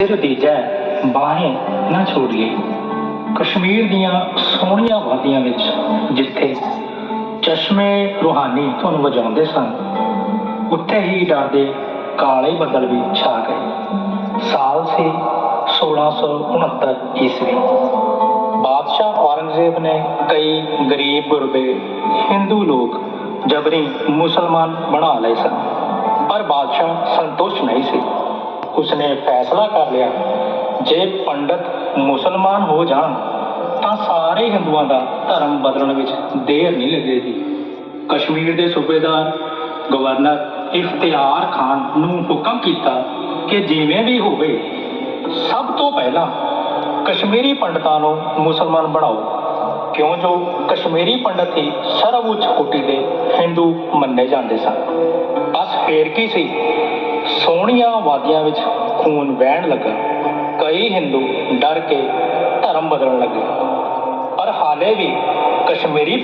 ਸਿਰ ਦੀਜੈ ਬਾਹੇ ਨਾ ਛੋੜੀਏ। ਕਸ਼ਮੀਰ ਦੀਆਂ ਸੋਹਣੀਆਂ ਵਾਦੀਆਂ ਵਿੱਚ ਜਿੱਥੇ ਚਸ਼ਮੇ ਰੂਹਾਨੀ ਧੁਨ ਵਜਾਉਂਦੇ ਸਨ, ਉੱਥੇ ਹੀ ਡਰ ਕਾਲੇ ਬੱਦਲ ਵੀ ਛਾ ਗਏ। ਸਾਲ ਸੀ 1669 ਈਸਵੀ। ਬਾਦਸ਼ਾਹ ਔਰੰਗਜ਼ੇਬ ਨੇ ਕਈ ਗਰੀਬ, ਗੁਰਬੇ, ਹਿੰਦੂ ਲੋਕ ਜਬਰੀ ਮੁਸਲਮਾਨ ਬਣਾ ਲਏ ਸਨ, ਪਰ ਬਾਦਸ਼ਾਹ ਸੰਤੁਸ਼ਟ ਨਹੀਂ ਸੀ। ਉਸਨੇ ਫੈਸਲਾ ਕਰ ਲਿਆ, ਜੇ ਪੰਡਤ ਮੁਸਲਮਾਨ ਹੋ ਜਾਣ, ਤਾਂ ਸਾਰੇ ਹਿੰਦੂਆਂ ਦਾ ਧਰਮ ਬਦਲਣ ਵਿੱਚ ਦੇਰ ਨਹੀਂ ਲੱਗੇਗੀ। ਕਸ਼ਮੀਰ ਦੇ ਸੂਬੇਦਾਰ ਗਵਰਨਰ ਇਫਤਿਆਰ ਖਾਨ ਨੂੰ ਹੁਕਮ ਕੀਤਾ ਕਿ ਜਿਵੇਂ ਵੀ ਹੋਵੇ, ਸਭ ਤੋਂ ਪਹਿਲਾਂ ਕਸ਼ਮੀਰੀ ਪੰਡਤਾਂ ਨੂੰ ਮੁਸਲਮਾਨ ਬਣਾਓ। ਕਿਉਂ? ਜੋ ਕਸ਼ਮੀਰੀ ਪੰਡਤ ਹੀ ਸਰਵਉੱਚ ਕੋਟੀ ਦੇ ਹਿੰਦੂ ਮੰਨੇ ਜਾਂਦੇ ਸਨ। ਬਸ ਫੇਰ ਕੀ ਸੀ? ਸੋਹਣੀਆਂ ਵਾਦੀਆਂ ਵਿੱਚ ਖੂਨ ਵਹਿਣ ਲੱਗਾ। ਕਈ ਹਿੰਦੂ ਡਰ ਕੇ ਧਰਮ ਬਦਲਣ ਲੱਗੇ। ਪਰ ਹਾਲੇ ਵੀ ਕਸ਼ਮੀਰੀ